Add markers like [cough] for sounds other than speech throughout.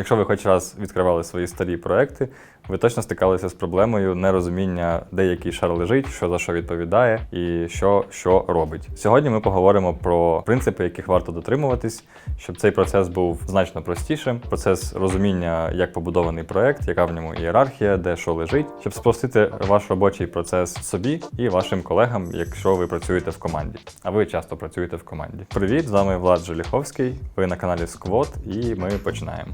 Якщо ви хоч раз відкривали свої старі проекти, ви точно стикалися з проблемою нерозуміння, де який шар лежить, що за що відповідає і що, що робить. Сьогодні ми поговоримо про принципи, яких варто дотримуватись, щоб цей процес був значно простішим. Процес розуміння, як побудований проект, яка в ньому ієрархія, де що лежить, щоб спростити ваш робочий процес собі і вашим колегам, якщо ви працюєте в команді. А ви часто працюєте в команді. Привіт, з вами Влад Желіховський. Ви на каналі Сквот, і ми починаємо.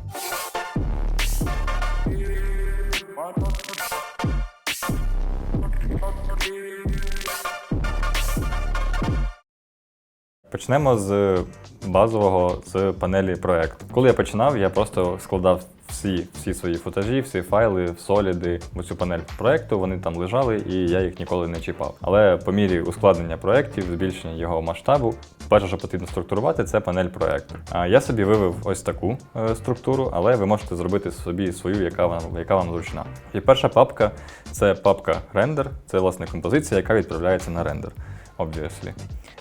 Почнемо з базового з панелі проекту. Коли я починав, я просто складав всі, всі свої футажі, всі файли, соліди в цю панель проекту. Вони там лежали, і я їх ніколи не чіпав. Але по мірі ускладнення проєктів, збільшення його масштабу, перше, що потрібно структурувати, це панель проекту. А я собі вивив ось таку е, структуру, але ви можете зробити собі свою, яка вам, яка вам зручна. І перша папка це папка рендер, це власне композиція, яка відправляється на рендер. Obviously.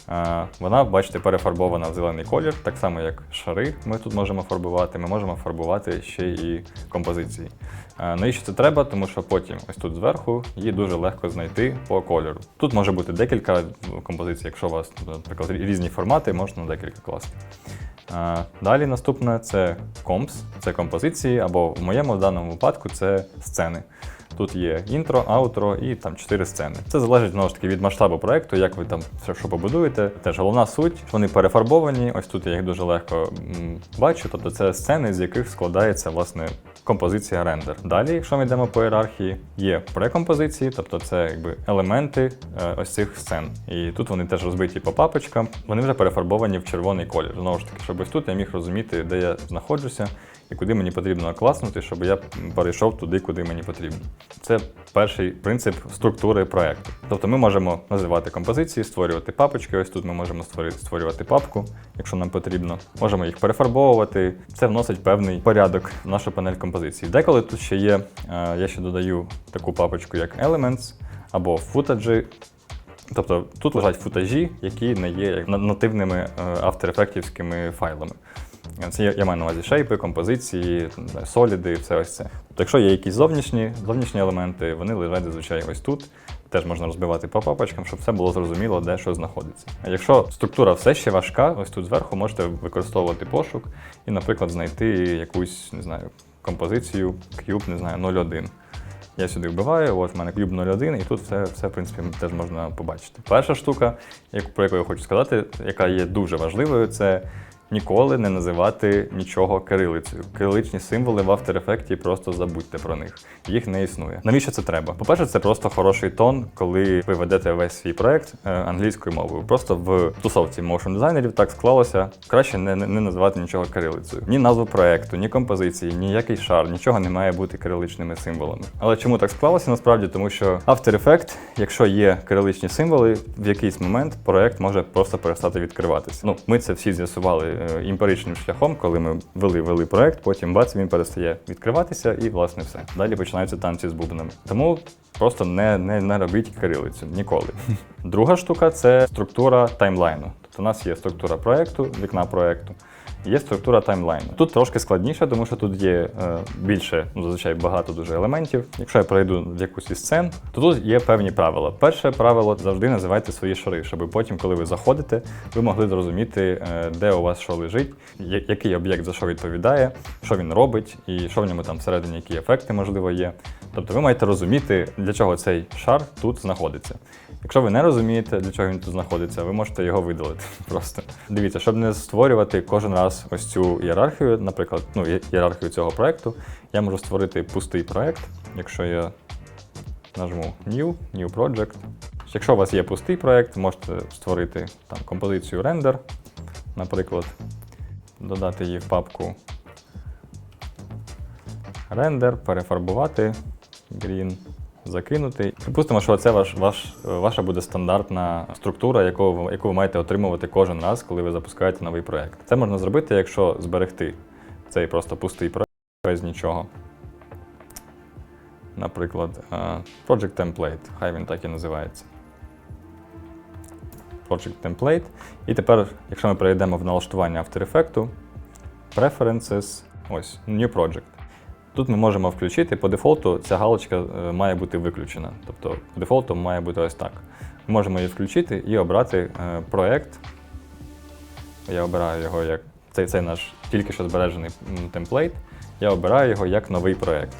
Е, Вона, бачите, перефарбована в зелений колір, так само як шари ми тут можемо фарбувати. Ми можемо фарбувати ще і композиції. Е, Навіщо це треба? Тому що потім ось тут зверху її дуже легко знайти по кольору. Тут може бути декілька композицій, якщо у вас, наприклад, різні формати, можна декілька класти. Е, Далі наступне це компс, це композиції, або в моєму даному випадку це сцени. Тут є інтро, аутро і там чотири сцени. Це залежить знову ж таки від масштабу проекту, як ви там все, що побудуєте. Теж головна суть, вони перефарбовані. Ось тут я їх дуже легко бачу. Тобто це сцени, з яких складається власне композиція рендер. Далі, якщо ми йдемо по ієрархії, є прекомпозиції, тобто це якби елементи е, ось цих сцен. І тут вони теж розбиті по папочкам. Вони вже перефарбовані в червоний колір. Знову ж таки, щоб ось тут я міг розуміти, де я знаходжуся куди мені потрібно класнути, щоб я перейшов туди, куди мені потрібно. Це перший принцип структури проекту. Тобто ми можемо називати композиції, створювати папочки. Ось тут ми можемо створювати папку, якщо нам потрібно. Можемо їх перефарбовувати. Це вносить певний порядок в нашу панель композиції. Деколи тут ще є, е, я ще додаю таку папочку, як Elements або футаджі. Тобто тут лежать футажі, які не є нативними авторефектівськими файлами. Це я, я маю на увазі шейпи, композиції, соліди, все ось це. Тобто, якщо є якісь зовнішні, зовнішні елементи, вони лежать зазвичай ось тут. Теж можна розбивати по папочкам, щоб все було зрозуміло, де що знаходиться. А якщо структура все ще важка, ось тут зверху можете використовувати пошук і, наприклад, знайти якусь, не знаю, композицію Cube, не знаю, 01. Я сюди вбиваю, от в мене клюб 01, і тут все, все в принципі, теж можна побачити. Перша штука, про яку я хочу сказати, яка є дуже важливою, це ніколи не називати нічого кирилицею. Кириличні символи в After Effects просто забудьте про них. Їх не існує. Навіщо це треба? По-перше, це просто хороший тон, коли ви ведете весь свій проект е, англійською мовою. Просто в тусовці моушн дизайнерів так склалося. Краще не, не, називати нічого кирилицею. Ні назву проекту, ні композиції, ніякий шар, нічого не має бути кириличними символами. Але чому так склалося насправді? Тому що After Effects, якщо є кириличні символи, в якийсь момент проект може просто перестати відкриватися. Ну, ми це всі з'ясували е, імперичним шляхом, коли ми вели вели проект, потім бац, він перестає відкриватися, і власне все. Далі починаються танці з бубнами. Тому просто не, не, не робіть кирилицю ніколи. Друга штука це структура таймлайну. Тобто у нас є структура проекту, вікна проекту. Є структура таймлайну. Тут трошки складніше, тому що тут є е, більше, ну зазвичай багато дуже елементів. Якщо я перейду в якусь із сцен, то тут є певні правила. Перше правило завжди називайте свої шари, щоб потім, коли ви заходите, ви могли зрозуміти, е, де у вас що лежить, який об'єкт за що відповідає, що він робить, і що в ньому там всередині, які ефекти можливо є. Тобто ви маєте розуміти, для чого цей шар тут знаходиться. Якщо ви не розумієте, для чого він тут знаходиться, ви можете його видалити. [laughs] Просто дивіться, щоб не створювати кожен раз ось цю ієрархію, наприклад, ну ієрархію цього проекту, я можу створити пустий проект, якщо я нажму New, New Project. Якщо у вас є пустий проект, можете створити там композицію рендер, наприклад, додати її в папку рендер, перефарбувати green, закинути. Припустимо, що це ваш, ваш, ваша буде стандартна структура, яку яку ви маєте отримувати кожен раз, коли ви запускаєте новий проект. Це можна зробити, якщо зберегти цей просто пустий проект без нічого. Наприклад, е, Project Template, хай він так і називається. Project Template. І тепер, якщо ми перейдемо в налаштування After Effects, Preferences, ось New Project. Тут ми можемо включити по дефолту, ця галочка е, має бути виключена. Тобто по дефолту має бути ось так. Ми можемо її включити і обрати е, проект. Я обираю його як цей, цей наш тільки що збережений темплейт. Я обираю його як новий проект.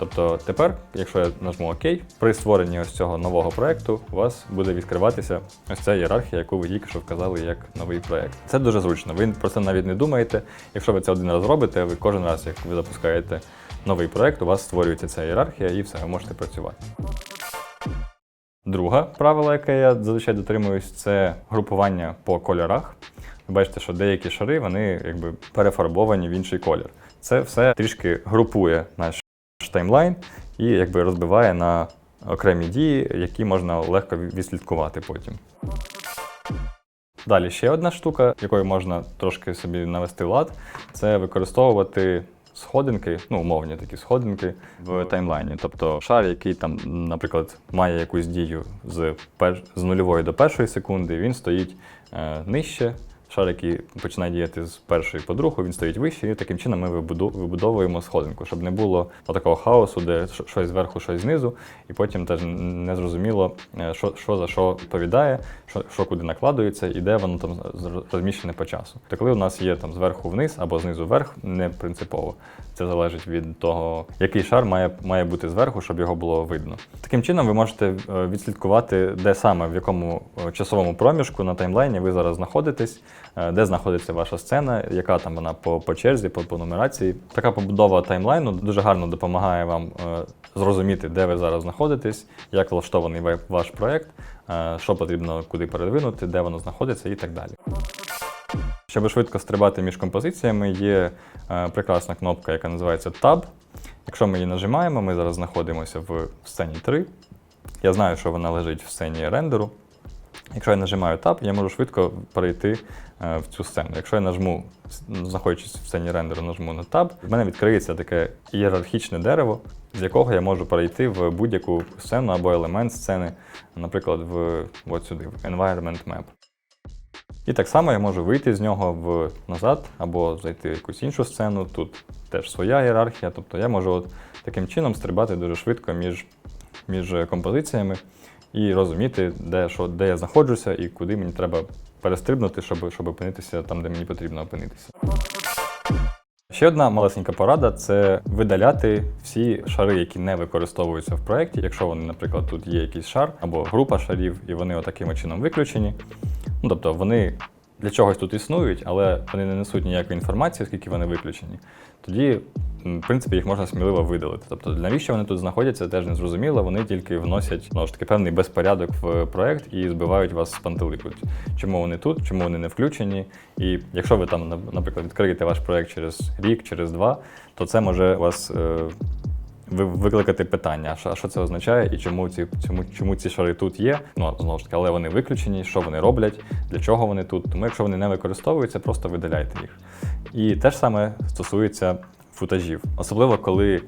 Тобто тепер, якщо я нажму ОК, при створенні ось цього нового проекту у вас буде відкриватися ось ця ієрархія, яку ви тільки що вказали як новий проект. Це дуже зручно. Ви про це навіть не думаєте. Якщо ви це один раз робите, ви кожен раз, як ви запускаєте новий проект, у вас створюється ця ієрархія і все, ви можете працювати. Друге правило, яке я зазвичай дотримуюсь, це групування по кольорах. Ви бачите, що деякі шари вони якби перефарбовані в інший колір. Це все трішки групує наш таймлайн і якби розбиває на окремі дії, які можна легко відслідкувати потім. Далі ще одна штука, якою можна трошки собі навести лад, це використовувати сходинки, ну умовні такі сходинки в таймлайні. Тобто шар, який там, наприклад, має якусь дію з, пер... з нульової до першої секунди, він стоїть е, нижче. Шар, який починає діяти з першої по другу, він стоїть вище, і таким чином ми вибудовуємо сходинку, щоб не було такого хаосу, де щось зверху, щось знизу, і потім теж не зрозуміло, е, що, що за що відповідає, що, що куди накладується і де воно там розміщене по часу. То коли у нас є там зверху вниз або знизу вверх, не принципово. Це залежить від того, який шар має, має бути зверху, щоб його було видно. Таким чином, ви можете е, відслідкувати, де саме в якому е, часовому проміжку на таймлайні ви зараз знаходитесь, де знаходиться ваша сцена, яка там вона по, по черзі, по, по нумерації. Така побудова таймлайну дуже гарно допомагає вам е, зрозуміти, де ви зараз знаходитесь, як влаштований ваш проект, е, що потрібно куди передвинути, де воно знаходиться і так далі. Щоб швидко стрибати між композиціями, є е, прекрасна кнопка, яка називається Tab. Якщо ми її нажимаємо, ми зараз знаходимося в сцені 3. Я знаю, що вона лежить в сцені рендеру. Якщо я нажимаю Tab, я можу швидко перейти е, в цю сцену. Якщо я нажму, знаходячись в сцені рендеру, нажму на Tab, в мене відкриється таке ієрархічне дерево, з якого я можу перейти в будь-яку сцену або елемент сцени, наприклад, в от сюди, в Environment Map. І так само я можу вийти з нього в назад або зайти в якусь іншу сцену. Тут теж своя ієрархія. Тобто я можу от таким чином стрибати дуже швидко між, між композиціями і розуміти, де, що, де я знаходжуся і куди мені треба перестрибнути, щоб, щоб опинитися там, де мені потрібно опинитися. Ще одна малесенька порада це видаляти всі шари, які не використовуються в проєкті. Якщо вони, наприклад, тут є якийсь шар або група шарів, і вони отаким чином виключені. Ну, тобто вони для чогось тут існують, але вони не несуть ніякої інформації, оскільки вони виключені. Тоді, в принципі, їх можна сміливо видалити. Тобто, навіщо вони тут знаходяться, теж не зрозуміло. Вони тільки вносять ну, ж таки певний безпорядок в проект і збивають вас з пантелику. Чому вони тут, чому вони не включені? І якщо ви там, наприклад, відкриєте ваш проект через рік, через два, то це може вас. е, викликати питання, а що, це означає і чому ці, чому, чому ці шари тут є. Ну, знову ж таки, але вони виключені, що вони роблять, для чого вони тут. Тому якщо вони не використовуються, просто видаляйте їх. І те ж саме стосується футажів. Особливо, коли е,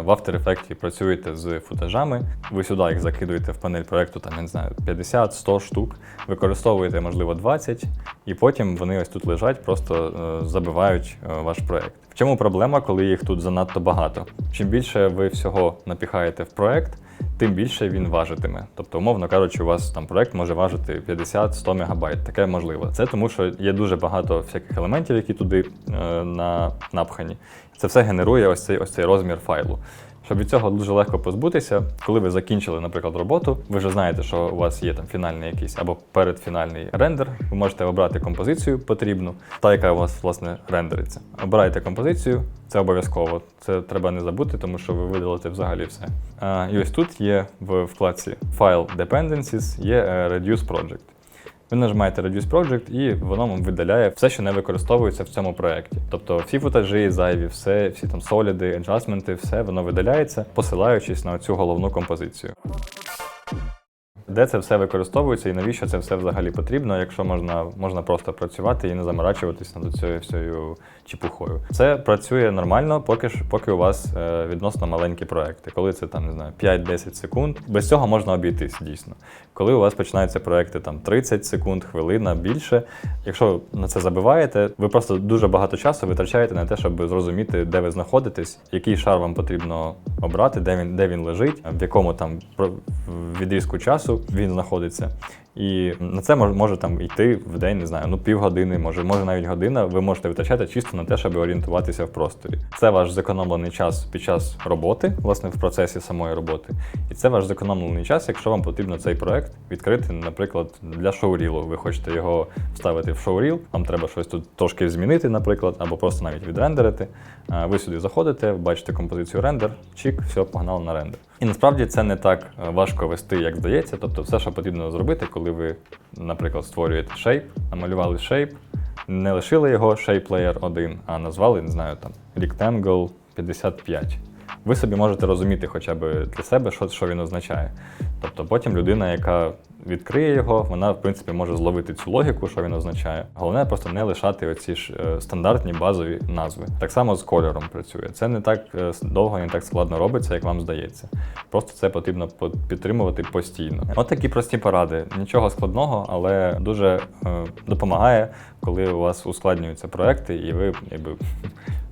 в After Effects працюєте з футажами, ви сюди їх закидуєте в панель проекту, там, я не знаю, 50-100 штук, використовуєте, можливо, 20, і потім вони ось тут лежать, просто е, забивають е, ваш проект. Чому проблема, коли їх тут занадто багато? Чим більше ви всього напіхаєте в проект, тим більше він важитиме. Тобто, умовно кажучи, у вас там проект може важити 50-100 мегабайт. Таке можливо. Це тому, що є дуже багато всяких елементів, які туди е, на, напхані. Це все генерує ось цей ось цей розмір файлу. Щоб від цього дуже легко позбутися, коли ви закінчили, наприклад, роботу, ви вже знаєте, що у вас є там фінальний якийсь або передфінальний рендер. Ви можете обрати композицію потрібну, та яка у вас власне рендериться. Обираєте композицію, це обов'язково. Це треба не забути, тому що ви видалите взагалі все. І ось тут є в вкладці File Dependencies є е, Reduce Project. Ви нажимаєте Reduce Project і воно вам видаляє все, що не використовується в цьому проєкті. Тобто всі футажі зайві, все, всі там соліди, аджасменти, все воно видаляється, посилаючись на цю головну композицію. Де це все використовується і навіщо це все взагалі потрібно, якщо можна, можна просто працювати і не заморачуватись над цією всією чепухою. Це працює нормально, поки ж поки у вас е, відносно маленькі проекти. Коли це там не знаю 5-10 секунд, без цього можна обійтись дійсно. Коли у вас починаються проекти там 30 секунд, хвилина більше. Якщо на це забиваєте, ви просто дуже багато часу витрачаєте на те, щоб зрозуміти, де ви знаходитесь, який шар вам потрібно обрати, де він, де він лежить, в якому там відрізку часу він знаходиться. І на це може, може там йти в день, не знаю, ну півгодини, може, може навіть година. Ви можете витрачати чисто на те, щоб орієнтуватися в просторі. Це ваш зекономлений час під час роботи, власне, в процесі самої роботи. І це ваш зекономлений час, якщо вам потрібно цей проект відкрити, наприклад, для шоурілу. Ви хочете його вставити в шоуріл, вам треба щось тут трошки змінити, наприклад, або просто навіть відрендерити. Ви сюди заходите, бачите композицію рендер, чик, все, погнали на рендер. І насправді це не так е, важко вести, як здається. Тобто, все, що потрібно зробити, коли ви, наприклад, створюєте шейп, намалювали шейп, не лишили його shape layer 1, а назвали, не знаю, там rectangle 55. Ви собі можете розуміти хоча б для себе, що, що він означає. Тобто потім людина, яка відкриє його, вона в принципі може зловити цю логіку, що він означає. Головне просто не лишати оці ж е, стандартні базові назви. Так само з кольором працює. Це не так е, довго, не так складно робиться, як вам здається. Просто це потрібно підтримувати постійно. От такі прості поради. Нічого складного, але дуже е, допомагає, коли у вас ускладнюються проекти, і ви якби,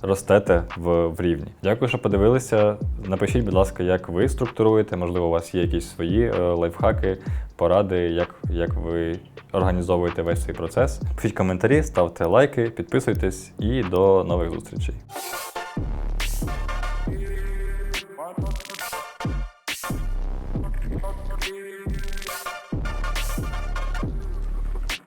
ростете в, в рівні. Дякую, що подивилися. Напишіть, будь ласка, як ви структуруєте. Можливо, у вас є якісь свої е, лайфхаки, поради, як, як ви організовуєте весь цей процес. Пишіть коментарі, ставте лайки, підписуйтесь і до нових зустрічей.